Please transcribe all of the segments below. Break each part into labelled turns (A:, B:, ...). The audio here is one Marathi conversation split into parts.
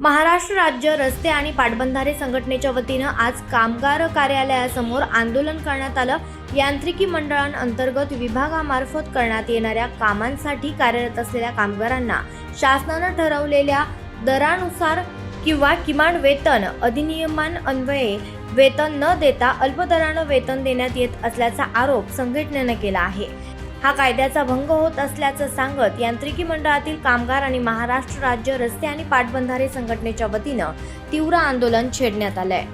A: महाराष्ट्र राज्य रस्ते आणि पाटबंधारे संघटनेच्या वतीनं आज कामगार कार्यालयासमोर आंदोलन करण्यात आलं. यांत्रिकी मंडळांअंतर्गत विभागामार्फत करण्यात येणाऱ्या कामांसाठी कार्यरत असलेल्या कामगारांना शासनानं ठरवलेल्या दरानुसार किंवा किमान वेतन अधिनियमांन्वये वेतन न देता अल्पदरानं वेतन देण्यात येत असल्याचा आरोप संघटनेनं केला आहे. हा कायद्याचा भंग होत असल्याचं सांगत यांत्रिकी मंडळातील कामगार आणि महाराष्ट्र राज्य रस्ते आणि पाटबंधारे संघटनेच्या वतीनं तीव्र आंदोलन छेडण्यात आलंय.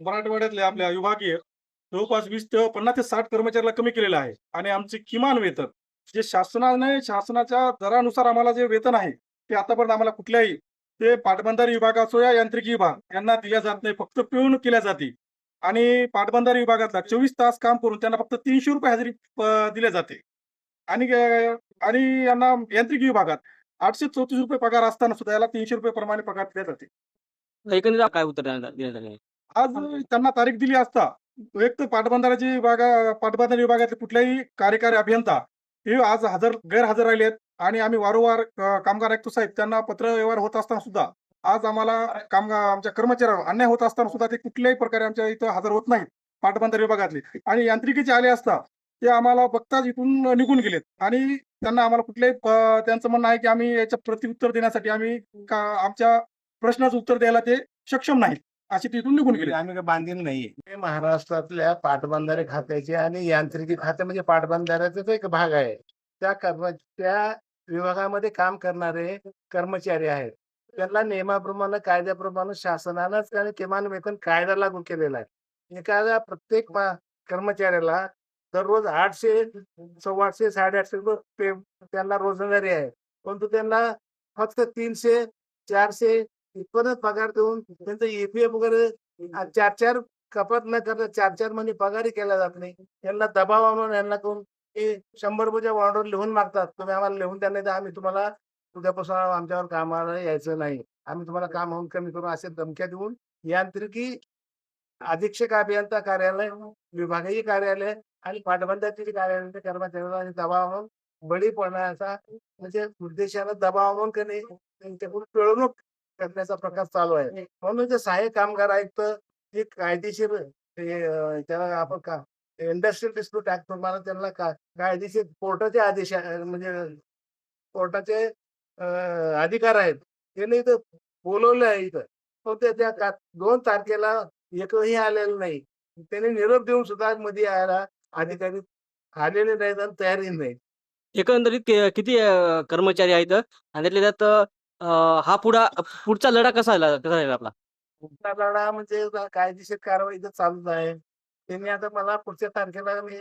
B: मराठवाड्यातले आपल्या विभागीय जवळपास वीस ते पन्नास ते साठ कर्मचाऱ्याला कमी केलेलं आहे. आणि आमचे किमान वेतन जे शासनाने शासनाच्या दरानुसार आम्हाला जे वेतन आहे ते आतापर्यंत आम्हाला कुठल्याही ते पाटबंधारे विभाग असो या यांत्रिकी विभाग यांना दिल्या जात नाही. फक्त पिळून केल्या जाते. आणि पाटबंधारे विभागातला चोवीस तास काम करून त्यांना फक्त तीनशे रुपये हजेरी दिल्या जाते. आणि आणि यांना यांत्रिकी विभागात आठशे चौतीस रुपये पगार असताना सुद्धा याला तीनशे रुपये प्रमाणे पगार दिल्या जाते.
C: एकंदरीत काय उत्तर देण्यात देण्यात आले?
B: आज त्यांना तारीख दिली असता एक तर पाटबंधाराची विभागा पाटबंधारे विभागातले कुठल्याही कार्यकारी अभियंता हे आज हजर गैरहजर राहिले आहेत. आणि आम्ही वारंवार कामगार आयुक्त साहेब त्यांना पत्र व्यवहार होत असताना सुद्धा आज आम्हाला कामगार आमच्या कर्मचाऱ्यांवर अन्याय होत असताना सुद्धा ते कुठल्याही प्रकारे आमच्या इथं हजर होत नाहीत पाटबंधारे विभागातले. आणि यांत्रिकीचे आले असता ते आम्हाला बघताच इथून निघून गेलेत. आणि त्यांना आम्हाला कुठल्याही त्यांचं म्हणणं आहे की आम्ही याच्या प्रत्युत्तर देण्यासाठी आम्ही का आमच्या प्रश्नाचं उत्तर द्यायला ते सक्षम नाहीत. अशी तिथून निघून गेले
D: आम्ही बांधील नाहीये. महाराष्ट्रातल्या पाटबंधारे खात्याचे आणि यांत्रिकी खाते म्हणजे पाटबंधाऱ्याचाच एक भाग आहे. त्या कर्म त्या विभागामध्ये काम करणारे कर्मचारी आहेत. त्यांना नियमाप्रमाणे कायद्याप्रमाणे शासनानंच आणि किमान वेतन कायदा लागू केलेला आहे. एखाद्या प्रत्येक कर्मचाऱ्याला दररोज आठशे सव्वाशे साडेआठशे रुपये त्यांना रोजंदारी आहे. परंतु त्यांना फक्त तीनशे चारशे इतपतच पगार देऊन त्यांचं ईपीएफ वगैरे चार चार कपात न करता चार चार महिने पगारही केला जात नाही. त्यांना दबाव आणून यांना करून शंभर रुपयाच्या ऑर्डर लिहून मागतात. तुम्ही आम्हाला लिहून द्या नाही तर आम्ही तुम्हाला उद्यापासून आमच्यावर कामाला यायचं नाही. आम्ही तुम्हाला काम होऊन कमी करू असे धमक्या देऊन यांत्रिकी अधीक्षक अभियंता कार्यालय विभागीय कार्यालय आणि पाटबंधाचे कार्यालयाच्या कर्मचाऱ्यांना दबाव बळी पडण्याचा म्हणजे उद्देशानं दबाव आणून कधी त्यांच्याकडून पिळवणूक करण्याचा प्रकार चालू आहे. म्हणून ते सहाय्यक कामगार आयुक्त हे कायदेशीर त्याला आपण का इंडस्ट्रियल डिस्प्यूट ऍक्ट प्रमाणे त्यांना कायदेशीर कोर्टाचे आदेश म्हणजे कोर्टाचे अधिकार आहेत. त्यांनी इथं बोलवलं आहे इथं. पण ते त्या दोन तारखेला एकही आलेलं नाही. त्यांनी निरोप देऊन सुद्धा मध्ये यायला अधिकारी आलेले नाहीत आणि तयारी नाही
C: एकंदरीत किती कर्मचारी आहेत? आणि त्यातल्या त्यात हा पुढा पुढचा लढा कसा कसा राहील आपला?
D: पुढचा लढा म्हणजे कायदेशीर कारवाई इथं चालूच आहे. त्यांनी आता मला पुढच्या तारखेला मी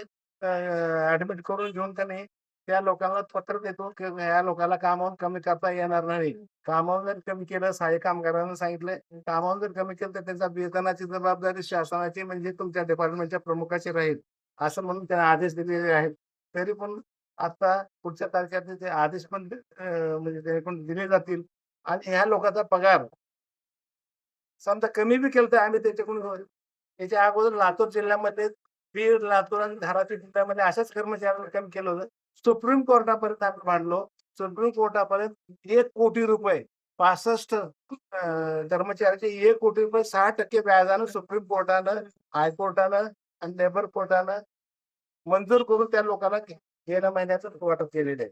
D: ऍडमिट करून घेऊन का नाही त्या लोकांना पत्र देतो की या लोकांना कामावून कमी करता येणार नाही. कामावून जर कमी केलं सहाय्य कामगारांना सांगितलंय कामावून जर कमी केलं तर त्याचा वेतनाची जबाबदारी शासनाची म्हणजे तुमच्या डिपार्टमेंटच्या प्रमुखाची राहील असं म्हणून त्यांना आदेश दिलेले आहेत. तरी पण आता पुढच्या तारखेला ते आदेश पण म्हणजे ते पण दिले जातील. आणि ह्या लोकांचा पगार समजा कमी बी केलं तर आम्ही त्याच्याकडून त्याच्या अगोदर लातूर जिल्ह्यामध्ये बीड लातूर आणि धाराशिव जिल्ह्यामध्ये अशाच कर्मचाऱ्यांना कमी केलं होतं. सुप्रीम कोर्टापर्यंत आम्ही मांडलो. सुप्रीम कोर्टापर्यंत एक कोटी रुपये पासष्ट कर्मचाऱ्याचे एक कोटी रुपये सहा टक्के व्याजानं सुप्रीम कोर्टानं हायकोर्टानं आणि लेबर कोर्टानं मंजूर करून त्या लोकांना गेल्या महिन्याचं वाटप केलेलं आहे.